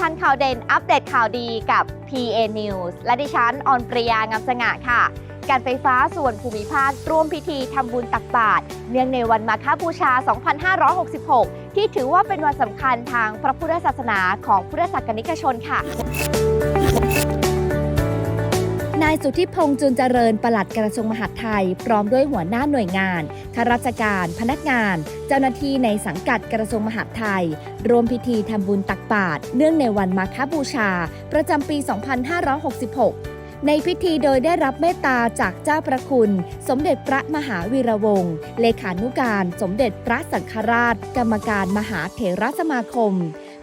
ท่านข่าวเด่นอัปเดตข่าวดีกับ PA News และดิฉันออนปริยางามสง่าค่ะ การไฟฟ้าส่วนภูมิภาคร่วมพิธีทำบุญตักบาตรเนื่องในวันมาฆบูชา 2566 ที่ถือว่าเป็นวันสำคัญทางพระพุทธศาสนาของพุทธศาสนิกชนค่ะายสุทธิพงษ์จุนเจริญปลัดกระทรวงมหาดไทย พร้อมด้วยหัวหน้าหน่วยงานข้าราชการ พนักงาน เจ้าหน้าที่ในสังกัดกระทรวงมหาดไทยรวมพิธีทำบุญตักบาตรเนื่องในวันมาฆบูชา ประจำปี 2566ในพิธีโดยได้รับเมตตาจากเจ้าประคุณ สมเด็จพระมหาวีระวงศ์เลขานุการ สมเด็จพระสังฆราช กรรมการมหาเถรสมาคม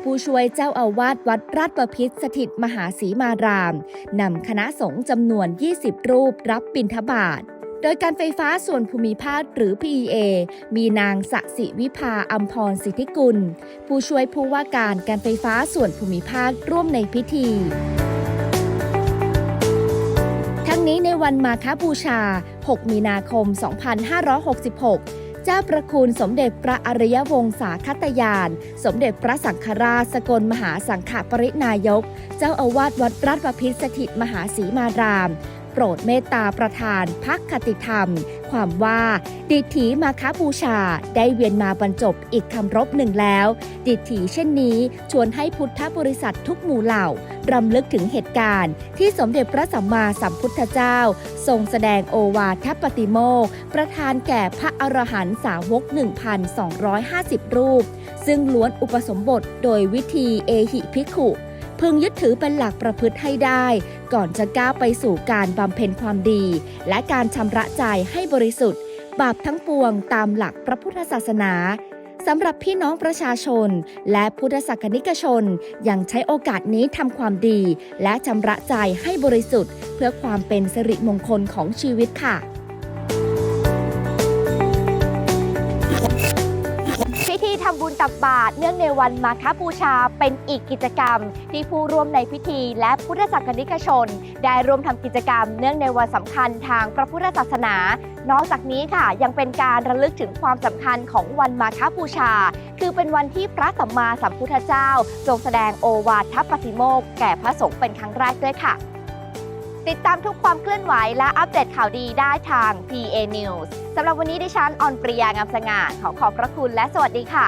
ผู้ช่วยเจ้าอาวาสวัดราชประพิษสถิตมหาศรีมารามนำคณะสงฆ์จำนวน 20 รูปรับบิณฑบาตโดยการไฟฟ้าส่วนภูมิภาคหรือ PEA มีนางสสิวิภาอัมพรสิทธิกุล ผู้ช่วยผู้ว่าการการไฟฟ้าส่วนภูมิภาคร่วมในพิธีทั้งนี้ในวันมาฆบูชา 6 มีนาคม 2566 เจ้าประคุณสมเด็จพระอริยวงศาคตยาน สมเด็จพระสังฆราชสกลมหาสังฆปรินายก เจ้าอาวาสวัดราชบพิษสถิตมหาศรีมาราม โปรดเมตตาประธานพักคติธรรม ความว่า ดิถีมาคบูชาได้เวียนมาบรรจบอีกคำรบหนึ่งแล้ว ดิถีเช่นนี้ชวนให้พุทธบริษัททุกหมู่เหล่ารำลึกถึงเหตุการณ์ ที่สมเด็จพระสัมมาสัมพุทธเจ้า ทรงแสดงโอวาทปฏิโมกประทานแก่พระอรหันตสาวก 1,250 รูป ซึ่งล้วนอุปสมบทโดยวิธีเอหิภิกขุ พึงยึดถือเป็นหลักประพฤติให้ได้ ก่อนจะก้าวไปสู่การบำเพ็ญความดี และการชำระใจให้บริสุทธิ์ บาปทั้งปวงตามหลักพระพุทธศาสนาสำหรับพี่น้องประชาชน และพุทธศาสนิกชน ยังใช้โอกาสนี้ทำความดี และชำระใจให้บริสุทธิ์ เพื่อความเป็นสิริมงคลของชีวิตค่ะาตรเนื่องในวันมาฆบูชาเป็นอีกกิจกรรม ที่ผู้ร่วมในพิธีและพุทธศาสนิกชน ได้ร่วมทำกิจกรรม เนื่องในวันสำคัญทางพระพุทธศาสนา นอกจากนี้ค่ะ ยังเป็นการระลึกถึงความสำคัญของวันมาฆบูชา คือเป็นวันที่พระสัมมาสัมพุทธเจ้าทรงแสดงโอวาทปฏิโมกแก่พระสงฆ์เป็นครั้งแรกด้วยค่ะติดตามทุกความเคลื่อนไหวและอัปเดตข่าวดีได้ทาง PA News สำหรับวันนี้ดิฉันออนปริยางามสง่าขอขอบพระคุณและสวัสดีค่ะ